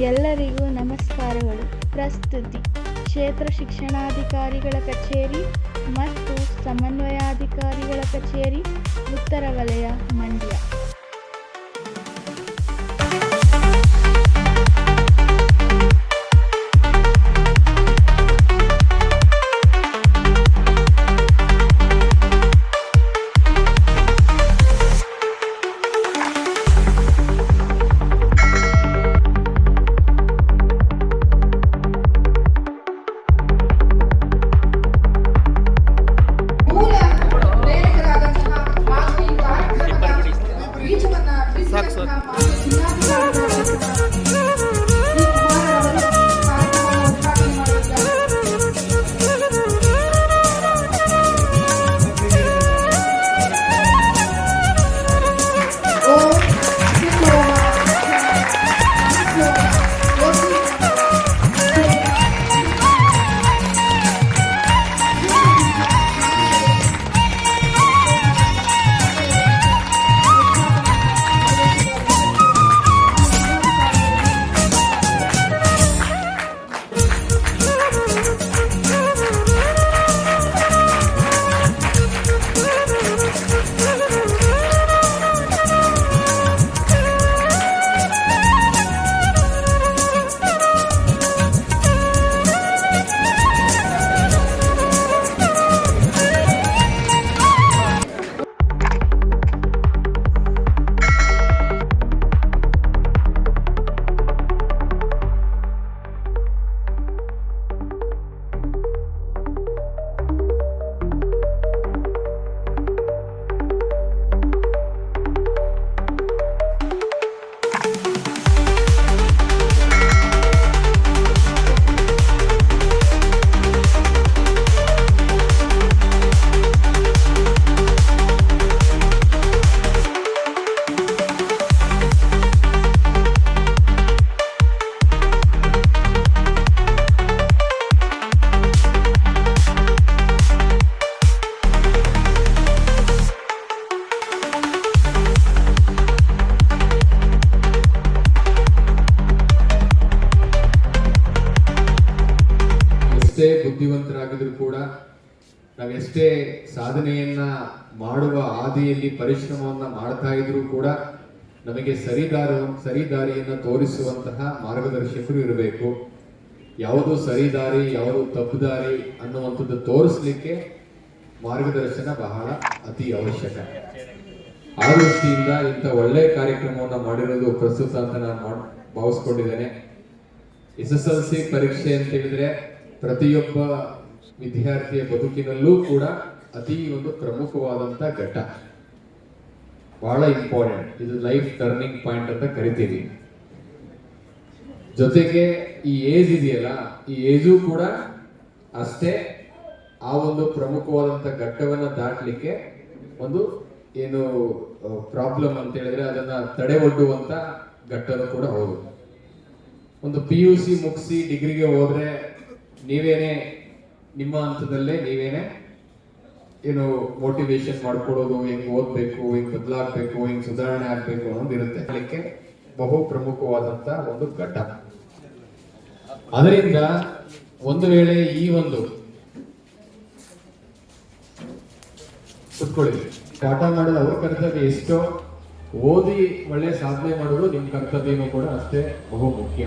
ಎಲ್ಲರಿಗೂ ನಮಸ್ಕಾರಗಳು. ಪ್ರಸ್ತುತಿ. ಕ್ಷೇತ್ರ ಶಿಕ್ಷಣಾಧಿಕಾರಿಗಳ ಕಚೇರಿ ಮತ್ತು ಸಮನ್ವಯಾಧಿಕಾರಿಗಳ ಕಚೇರಿ ಉತ್ತರ ವಲಯ ಮಂಡ್ಯ. ಬುದ್ಧಿವಂತರಾಗಿದ್ರು ಕೂಡ ನಾವೆಷ್ಟೇ ಸಾಧನೆಯನ್ನ ಮಾಡುವ ಹಾದಿಯಲ್ಲಿ ಪರಿಶ್ರಮವನ್ನ ಮಾಡ್ತಾ ಇದ್ರು ಕೂಡ ನಮಗೆ ಸರಿದಾರ, ಸರಿದಾರಿಯನ್ನ ತೋರಿಸುವಂತಹ ಮಾರ್ಗದರ್ಶಕರು ಇರಬೇಕು. ಯಾವುದು ಸರಿದಾರಿ, ಯಾವುದು ತಪ್ಪು ದಾರಿ ಅನ್ನುವಂಥದ್ದು ತೋರಿಸ್ಲಿಕ್ಕೆ ಮಾರ್ಗದರ್ಶನ ಬಹಳ ಅತಿ ಅವಶ್ಯಕ. ಆ ದೃಷ್ಟಿಯಿಂದ ಇಂಥ ಒಳ್ಳೆ ಕಾರ್ಯಕ್ರಮವನ್ನು ಮಾಡಿರೋದು ಪ್ರಸ್ತುತ ಅಂತ ನಾನು ಭಾವಿಸ್ಕೊಂಡಿದ್ದೇನೆ. ಎಸ್ ಎಸ್ ಎಲ್ ಸಿ ಪರೀಕ್ಷೆ ಅಂತ ಹೇಳಿದ್ರೆ ಪ್ರತಿಯೊಬ್ಬ ವಿದ್ಯಾರ್ಥಿಯ ಬದುಕಿನಲ್ಲೂ ಕೂಡ ಅತಿ ಒಂದು ಪ್ರಮುಖವಾದಂತ ಘಟ್ಟ. ಬಹಳ ಇಂಪಾರ್ಟೆಂಟ್ ಇದು ಲೈಫ್ ಟರ್ನಿಂಗ್ ಪಾಯಿಂಟ್ ಅಂತ ಕರಿತೀವಿ. ಜೊತೆಗೆ ಈ ಏಜ್ ಇದೆಯಲ್ಲ, ಈ ಏಜು ಕೂಡ ಅಷ್ಟೇ ಆ ಒಂದು ಪ್ರಮುಖವಾದಂತ ಘಟ್ಟವನ್ನ ದಾಟಲಿಕ್ಕೆ ಒಂದು ಏನು ಪ್ರಾಬ್ಲಮ್ ಅಂತ ಹೇಳಿದ್ರೆ ಅದನ್ನ ತಡೆ ಒಡ್ಡುವಂತ ಘಟ್ಟನೂ ಕೂಡ ಹೌದು. ಒಂದು ಪಿ ಯು ಸಿ ಮುಗಿಸಿ ಡಿಗ್ರಿಗೆ ಹೋದ್ರೆ ನೀವೇನೆ ನಿಮ್ಮ ಹಂತದಲ್ಲೇ ನೀವೇನೆ, ಏನು ಮೋಟಿವೇಶನ್ ಮಾಡ್ಕೊಡೋದು, ಹೆಂಗ್ ಓದ್ಬೇಕು, ಹೆಂಗ್ ಬದಲಾಗಬೇಕು, ಹೆಂಗ್ ಸುಧಾರಣೆ ಆಗ್ಬೇಕು ಅನ್ನೋದು ಇರುತ್ತೆ. ಅದಕ್ಕೆ ಬಹು ಪ್ರಮುಖವಾದಂತ ಒಂದು ಘಟ್ಟ. ಅದರಿಂದ ಒಂದು ವೇಳೆ ಈ ಒಂದು ಕುತ್ಕೊಳ್ಳಿ ಪಾಠ ಮಾಡೋದು ಅವ್ರ ಕರ್ತವ್ಯ ಎಷ್ಟೋ ಓದಿ ಒಳ್ಳೆ ಸಾಧನೆ ಮಾಡೋದು ನಿಮ್ಮ ಕರ್ತವ್ಯನೂ ಕೂಡ ಅಷ್ಟೇ ಬಹು ಮುಖ್ಯ.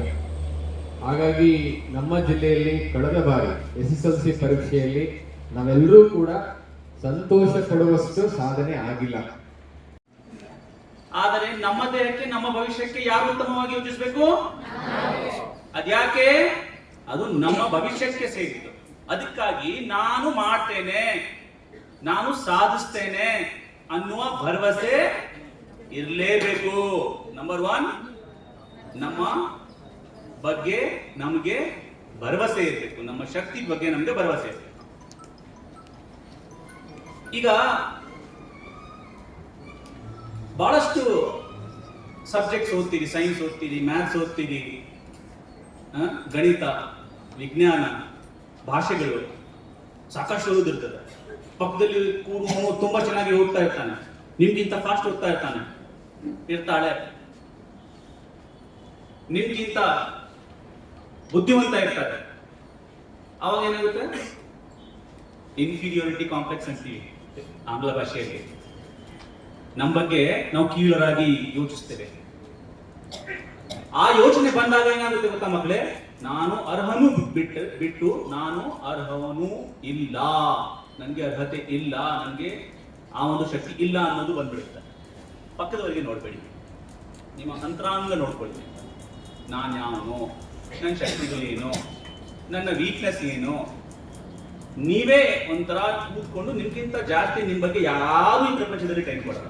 ಹಾಗಾಗಿ ನಮ್ಮ ಜಿಲ್ಲೆಯಲ್ಲಿ ಕಳೆದ ಬಾರಿ ಎಸ್ ಎಸ್ ಎಲ್ ಸಿ ಪರೀಕ್ಷೆಯಲ್ಲಿ ನಾವೆಲ್ಲರೂ ಕೂಡ ಸಂತೋಷ ಪಡುವಷ್ಟು ಸಾಧನೆ ಆಗಿಲ್ಲ. ಆದರೆ ನಮ್ಮ ದೇಹಕ್ಕೆ, ನಮ್ಮ ಭವಿಷ್ಯಕ್ಕೆ ಯಾರು ಉತ್ತಮವಾಗಿ ಯೋಚಿಸಬೇಕು? ಅದ್ಯಾಕೆ? ಅದು ನಮ್ಮ ಭವಿಷ್ಯಕ್ಕೆ ಸೇರಿತು ಅದಕ್ಕಾಗಿ ನಾನು ಮಾಡ್ತೇನೆ, ನಾನು ಸಾಧಿಸ್ತೇನೆ ಅನ್ನುವ ಭರವಸೆ ಇರಲೇಬೇಕು. ನಂಬರ್ ಒನ್ ನಮ್ಮ ಬಗ್ಗೆ ನಮಗೆ ಭರವಸೆ ಇರಬೇಕು. ನಮ್ಮ ಶಕ್ತಿ ಬಗ್ಗೆ ನಮಗೆ ಭರವಸೆ ಇರಬೇಕು. ಈಗ ಬಹಳಷ್ಟು ಸಬ್ಜೆಕ್ಟ್ಸ್ ಓದ್ತೀರಿ, ಸೈನ್ಸ್ ಓದ್ತೀರಿ, ಮ್ಯಾಥ್ಸ್ ಓದ್ತೀರಿ ಗಣಿತ, ವಿಜ್ಞಾನ, ಭಾಷೆಗಳು ಸಾಕಷ್ಟು ಓದಿರ್ತದೆ. ಪಕ್ಕದಲ್ಲಿ ಕೂರು ತುಂಬಾ ಚೆನ್ನಾಗಿ ಓದ್ತಾ ಇರ್ತಾನೆ. ನಿಮ್ಗಿಂತ ಫಾಸ್ಟ್ ಓದ್ತಾ ಇರ್ತಾನೆ. ಇರ್ತಾಳೆ. ನಿಮ್ಗಿಂತ ಬುದ್ಧಿವಂತ ಇರ್ತಾರೆ. ಅವಾಗ ಏನಾಗುತ್ತೆ? ಇನ್ಫೀರಿಯಾರಿಟಿ ಕಾಂಪ್ಲೆಕ್ಸ್ ಅಂತೀವಿ ಆಂಗ್ಲ ಭಾಷೆಯಲ್ಲಿ. ನಮ್ಮ ಬಗ್ಗೆ ನಾವು ಕೀಳರಾಗಿ ಯೋಚಿಸ್ತೇವೆ. ಆ ಯೋಚನೆ ಬಂದಾಗ ಏನಾಗುತ್ತೆ ಗೊತ್ತಾ ಮಕ್ಕಳೇ? ನಾನು ಅರ್ಹನು ಬಿಟ್ಟು ಬಿಟ್ಟು ನಾನು ಅರ್ಹವನು ಇಲ್ಲ. ನನಗೆ ಅರ್ಹತೆ ಇಲ್ಲ, ನನಗೆ ಆ ಒಂದು ಶಕ್ತಿ ಇಲ್ಲ ಅನ್ನೋದು ಬಂದ್ಬಿಡುತ್ತೆ. ಪಕ್ಕದವರಿಗೆ ನೋಡಬೇಡಿ. ನಿಮ್ಮ ಅಂತರಾಂಗ ನೋಡ್ಕೊಳ್ತೀನಿ. ನಾನು ಯಾವನು ನನ್ನ ಶಕ್ತಿಗಳೇನು ನನ್ನ ವೀಕ್ನೆಸ್ ಏನು? ನೀವೇ ಒಂಥರ ಕೂತ್ಕೊಂಡು ನಿಮ್ಗಿಂತ ಜಾಸ್ತಿ ನಿಮ್ಮ ಬಗ್ಗೆ ಯಾರು ಈ ಪ್ರಪಂಚದಲ್ಲಿ ಟೈಮ್ ಕೊಡಲ್ಲ.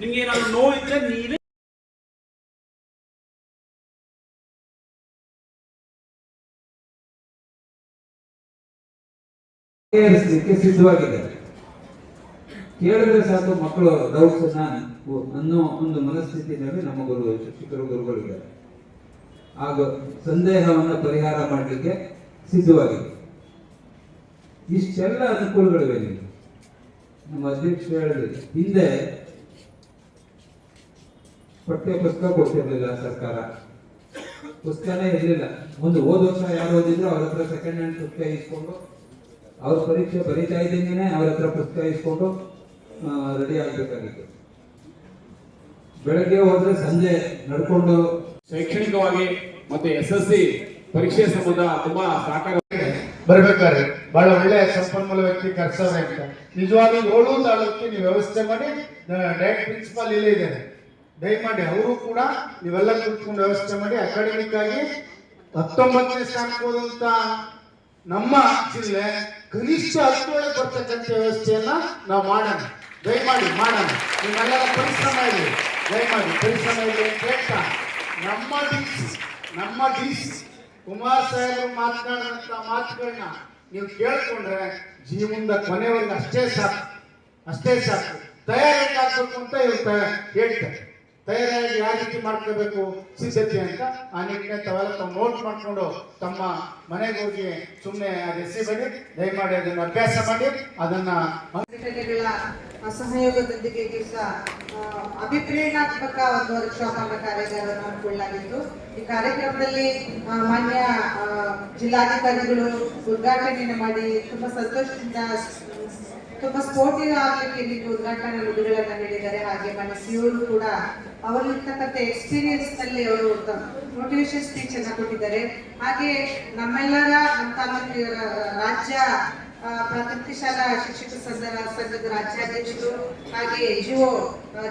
ನಿಮ್ಗೆ ಏನಾದ್ರು ನೋವಿದ್ರೆ ನೀವೇ ಸಿದ್ಧವಾಗಿದೆ. ಕೇಳಿದ್ರೆ ಸಾಕು ಮಕ್ಕಳು ಡೌಟ್ಸ್ ಅನ್ನೋ ಒಂದು ಮನಸ್ಥಿತಿ ನಮ್ಮ ಗುರು ಶಿಕ್ಷಕರು ಗುರುಗಳಿದ್ದಾರೆ ಆಗ ಸಂದೇಹವನ್ನ ಪರಿಹಾರ ಮಾಡಲಿಕ್ಕೆ ಸಿದ್ಧವಾಗಿದೆ. ಇಷ್ಟೆಲ್ಲ ಅನುಕೂಲಗಳಿವೆ ನಿಮಗೆ. ನಮ್ಮ ಅಧ್ಯಕ್ಷರು ಹೇಳಿದ್ರು. ಹಿಂದೆ ಪಠ್ಯ ಪುಸ್ತಕ ಕೊಟ್ಟಿರಲಿಲ್ಲ ಸರ್ಕಾರ. ಪುಸ್ತಕನೇ ಇರಲಿಲ್ಲ. ಒಂದು ಹೋದ ವರ್ಷ ಯಾರು ಓದಿದ್ರು ಅವ್ರ ಹತ್ರ ಸೆಕೆಂಡ್ ಹ್ಯಾಂಡ್ ಪುಸ್ತಕ ಇಸ್ಕೊಂಡು, ಅವ್ರ ಪರೀಕ್ಷೆ ಬರೀತಾ ಇದ್ದಂಗೆನೆ ಅವ್ರ ಹತ್ರ ಪುಸ್ತಕ ಇಸ್ಕೊಂಡು ರೆಡಿ ಆಗಬೇಕಾಗಿತ್ತು. ಬೆಳಗ್ಗೆ ಹೋದ್ರೆ ಸಂಜೆ ನಡ್ಕೊಂಡು ಶೈಕ್ಷಣಿಕವಾಗಿ ಮತ್ತೆ ಎಸ್ ಎಸ್ ಸಿ ಪರೀಕ್ಷೆ ಸಂಬಂಧ ತುಂಬಾ ಸಾಕಾರ ಬರ್ಬೇಕಾದ್ರೆ ಬಹಳ ಒಳ್ಳೆ ಸಂಪನ್ಮೂಲ ವ್ಯಕ್ತಿ ಕರ್ಸವ್ರೆ ಅಂತ. ನಿಜವಾಗಿ ಏಳು ತಾಲೂಕಿಗೆ ನೀವು ವ್ಯವಸ್ಥೆ ಮಾಡಿ ಡೈರೆಕ್ಟ್ ಪ್ರಿನ್ಸಿಪಾಲ್ ಇಲ್ಲೇ ಇದ್ದಾರೆ. ದಯಮಾಡಿ ಅವರು ಕೂಡ ನೀವೆಲ್ಲ ಕೂತ್ಕೊಂಡು ವ್ಯವಸ್ಥೆ ಮಾಡಿ ಅಕಾಡೆಮಿಕ್ ಆಗಿ ಹತ್ತೊಂಬತ್ತನೇ ಸ್ಥಾನಕ್ಕೆ ಹೋದಂತ ನಮ್ಮ ಜಿಲ್ಲೆ ಕನಿಷ್ಠ ಹತ್ತೊಳಗೆ ಬರ್ತಕ್ಕಂಥ ವ್ಯವಸ್ಥೆಯನ್ನ ನಾವು ಮಾಡೋಣ. ದಯಮಾಡಿ ಮಾಡೋಣ. ನೀವೆಲ್ಲ ಪರಿಶ್ರಮ ಇದೆ ದಯಮಾಡಿ ಪರಿಶ್ರಮ ಇದೆ ಅಂತ ಹೇಳ್ತಾ ನಮ್ಮ ನಮ್ಮ ಡಿಸಿ ಕುಮಾರ್ ಸಾಹೇಬರು ಮಾತನಾಡಿದಂತ ಮಾತುಗಳನ್ನ ನೀವು ಕೇಳಿಕೊಂಡ್ರೆ ಜೀವನದ ಕೊನೆವರೆಗೆ ಅಷ್ಟೇ ಸಾಕು. ಅಷ್ಟೇ ಸಾಕು. ತಯಾರಿ ಆಗ್ಬೇಕು ಅಂತ ಹೇಳ್ತಾರೆ ಹೇಳ್ತಾರೆ ತಯಾರಾಗಿ ಯಾವ ರೀತಿ ಮಾಡ್ಕೋಬೇಕು ಸಿದ್ಧತೆ ಅಂತ ಆ ನಿಟ್ಟಿನ ತಾವೆಲ್ಲ ತಮ್ಮ ನೋಟ್ ಮಾಡಿಕೊಂಡು ತಮ್ಮ ಮನೆಗೆ ಹೋಗಿ ಸುಮ್ಮನೆ ಅದು ಎಸೆಬೇಡಿ ದಯಮಾಡಿ ಅದನ್ನು ಅಭ್ಯಾಸ ಮಾಡಿ, ಅದನ್ನ ಸಹಯೋಗದೊಂದಿಗೆ ಆ, ಅಭಿಪ್ರೇರಣಾತ್ಮಕ ಒಂದು ವರ್ಕ್ಶಾಪ್ ಅನ್ನ ಹಮ್ಮಿಕೊಳ್ಳಲಾಗಿತ್ತು. ಈ ಕಾರ್ಯಕ್ರಮದಲ್ಲಿ ಮಾನ್ಯ ಜಿಲ್ಲಾಧಿಕಾರಿಗಳು ಉದ್ಘಾಟನೆಯನ್ನು ಮಾಡಿ ತುಂಬಾ ಸಂತೋಷದಿಂದ ತುಂಬಾ ಸ್ಪೋರ್ಟಿವ್ ಆಗ್ಲಿಕ್ಕೆ ಇಲ್ಲಿ ಉದ್ಘಾಟನಾ ನುಡಿಗಳನ್ನ ನೀಡಿದ್ದಾರೆ. ಹಾಗೆ ಮನ ಸಿಯೋರು ಕೂಡ ಅವರಲ್ಲಿರ್ತಕ್ಕಂಥ ಎಕ್ಸ್ಪೀರಿಯನ್ಸ್ನಲ್ಲಿ ಅವರು ಮೋಟಿವೇಶನ್ ಸ್ಪೀಚ್ ಅನ್ನ ಕೊಟ್ಟಿದ್ದಾರೆ. ಹಾಗೆ ನಮ್ಮೆಲ್ಲರ ನಮ್ಮ ರಾಜ್ಯ ಪ್ರಾಥಮಿಕ ಶಾಲಾ ಶಿಕ್ಷಕ ಸಂಘದ ಸಂಘದ ರಾಜ್ಯಾಧ್ಯಕ್ಷರು ಹಾಗೆ ಜಿಒ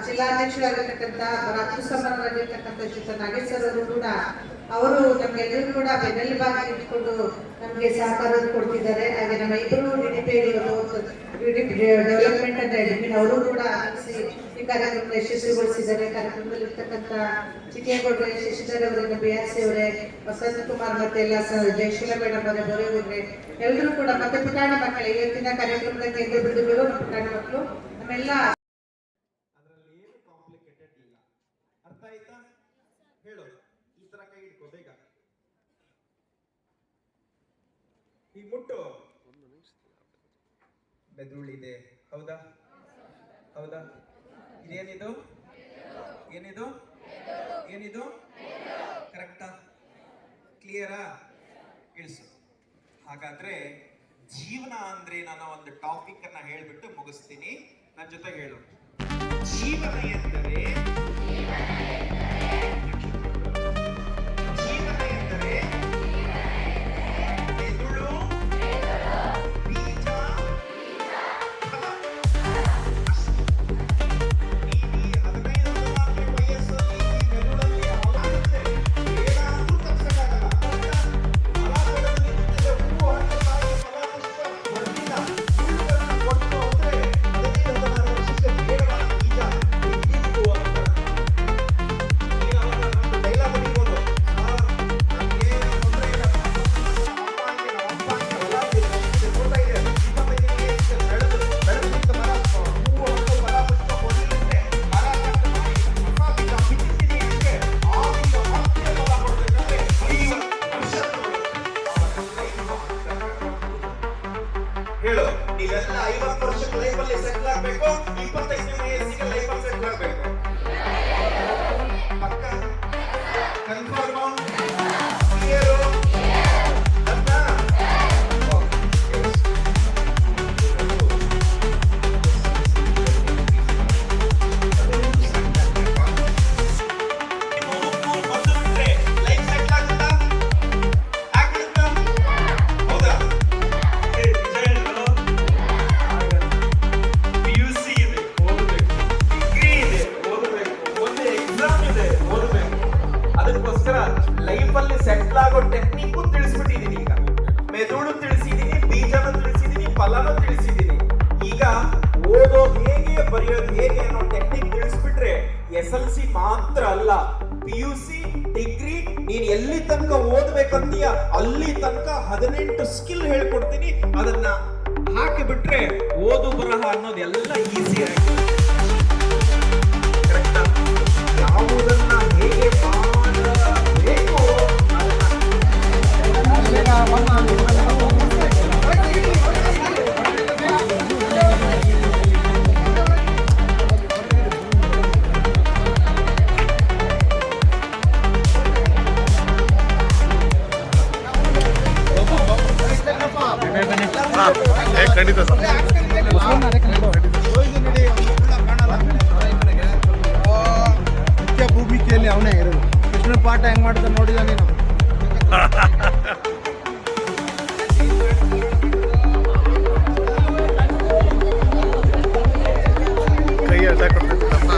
ಜಿಲ್ಲಾಧ್ಯಕ್ಷರಾಗಿರ್ತಕ್ಕಂಥ ರಾತ್ರಿ ಸಮರರಾಗಿರ್ತಕ್ಕಂಥ ಶ್ರೀತ ನಾಗೇಶ್ ಸರ್ ಅವರು ಕೂಡ ಅವರು ನಮ್ಗೆಲ್ಲರೂ ಕೂಡ ಬೆನ್ನೆಲುಬಾಗಿ ಇಟ್ಕೊಂಡು ನಮಗೆ ಸಹಕಾರ ಕೊಡ್ತಿದ್ದಾರೆ ಹಾಗೆ ನಮ್ಮ ಇಬ್ಬರು ಡಿಡಿಪಿ ಡೆವಲಪ್ಮೆಂಟ್ ಅಂತ ಹೇಳಿ ಅವರು ಕೂಡ ಈ ಕಾರ್ಯಕ್ರಮ ಯಶಸ್ವಿಗೊಳಿಸಿದ್ದಾರೆ. ಕಾರ್ಯಕ್ರಮದಲ್ಲಿ ಇರ್ತಕ್ಕಂಥ ಚಿಕ್ಕೇಗೌಡರೆ, ಶಶಿಧರ್ ಅವರನ್ನು ಬಿ ಆರ್ ಸಿ ಅವರೇ ವಸಂತ ಕುಮಾರ್ ಮತ್ತೆ ಎಲ್ಲ ಜಯಶೀಲ ಮೇಡಮ್ ಅವರೇ, ಬರೀ ಅವರೇ ಎಲ್ಲರೂ ಕೂಡ ಮತ್ತೆ ಪುಟಾಣ ಮಕ್ಕಳು, ಇವತ್ತಿನ ಕಾರ್ಯಕ್ರಮದ ಕೇಂದ್ರ ಬಿಡುಗರು ಪುಟಾಣಿ ಮಕ್ಕಳು, ನಮ್ಮೆಲ್ಲ ಅದರಲ್ಲಿ ಏನು ಕಾಂಪ್ಲಿಕೇಟೆಡ್ ಇಲ್ಲ. ಅರ್ಥ ಆಯ್ತಾ? ಹೇಳು. ಈ ತರ ಕೈ ಈಗ ಮುಟ್ಟು. ಬೆದುಳಿದೆ ಹೌದಾ? ಹೌದಾ? ಇದೇನಿದು ಏನಿದು? ಏನಿದು? ಕರೆಕ್ಟಾ? ಕ್ಲಿಯರಾ? ಇಳಿಸು. ಹಾಗಾದ್ರೆ ಜೀವನ ಅಂದ್ರೆ ನಾನು ಒಂದು ಟಾಪಿಕ್ ಅನ್ನ ಹೇಳ್ಬಿಟ್ಟು ಮುಗಿಸ್ತೀನಿ. ನನ್ನ ಜೊತೆ ಹೇಳು. ಜೀವನ ಎಂದರೆ ಆಗೋ ಟೆಕ್ನಿಕ್ ತಿಳಿಸ್ಬಿಟ್ಟಿದೀನಿ ಈಗ. ಮೆದುಳು ತಿಳಿಸಿದೀನಿ, ಬೀಜನ ತಿಳಿಸಿದೀನಿ, ಫಲನ ತಿಳಿಸಿದೀನಿ. ಈಗ ಓದೋದು ಹೇಗೆ, ಬರೆಯೋದು ಹೇಗೆ ಅನ್ನೋ ಟೆಕ್ನಿಕ್ ತಿಳಿಸ್ಬಿಟ್ರೆ ಎಸ್ ಎಲ್ ಸಿ ಮಾತ್ರ ಅಲ್ಲ, ಪಿ ಯು ಸಿ, ಡಿಗ್ರಿ, ನೀನ್ ಎಲ್ಲಿ ತನಕ ಓದ್ಬೇಕಂತೀಯ, ಅಲ್ಲಿ ತನಕ ಹದಿನೆಂಟು ಸ್ಕಿಲ್ ಹೇಳ್ಕೊಡ್ತೀನಿ, ಅದನ್ನ ಹಾಕಿಬಿಟ್ರೆ ಓದು ಬರಹ ಅನ್ನೋದೆಲ್ಲ ಈಸಿ ಆಗಿ ಮುಖ್ಯ ಭೂಮಿಕೆಯಲ್ಲಿ ಅವನೇ ಇರೋದು. ಕೃಷ್ಣ ಪಾಠ ಹೆಂಗ್ ಮಾಡ್ತಾ ನೋಡಿದ ನೀನು? ಕೈ ಅಡ್ಡ ಕೊಡ್ತಿದ್ದಪ್ಪ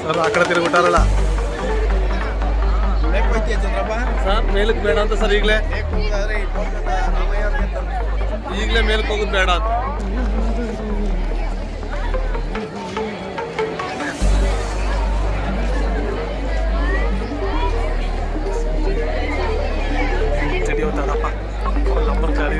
ಸರ್ ಆ ಕಡೆ ತಿರುಗಿಬಿಟ್ಟಾರಲ್ಲ ಸರ್ ಮೇಲಕ್ಕೆ ಬೇಡ ಅಂತ ಸರ್ ಈಗಲೇ. ಈಗಲೇ ಮೇಲಕ್ಕೆ ಹೋಗೋದು ಬೇಡ ಅಂತ. ತಡಿಯೋತಾರಪ್ಪ ನಂಬರ್ ಕಾರ್ಡ್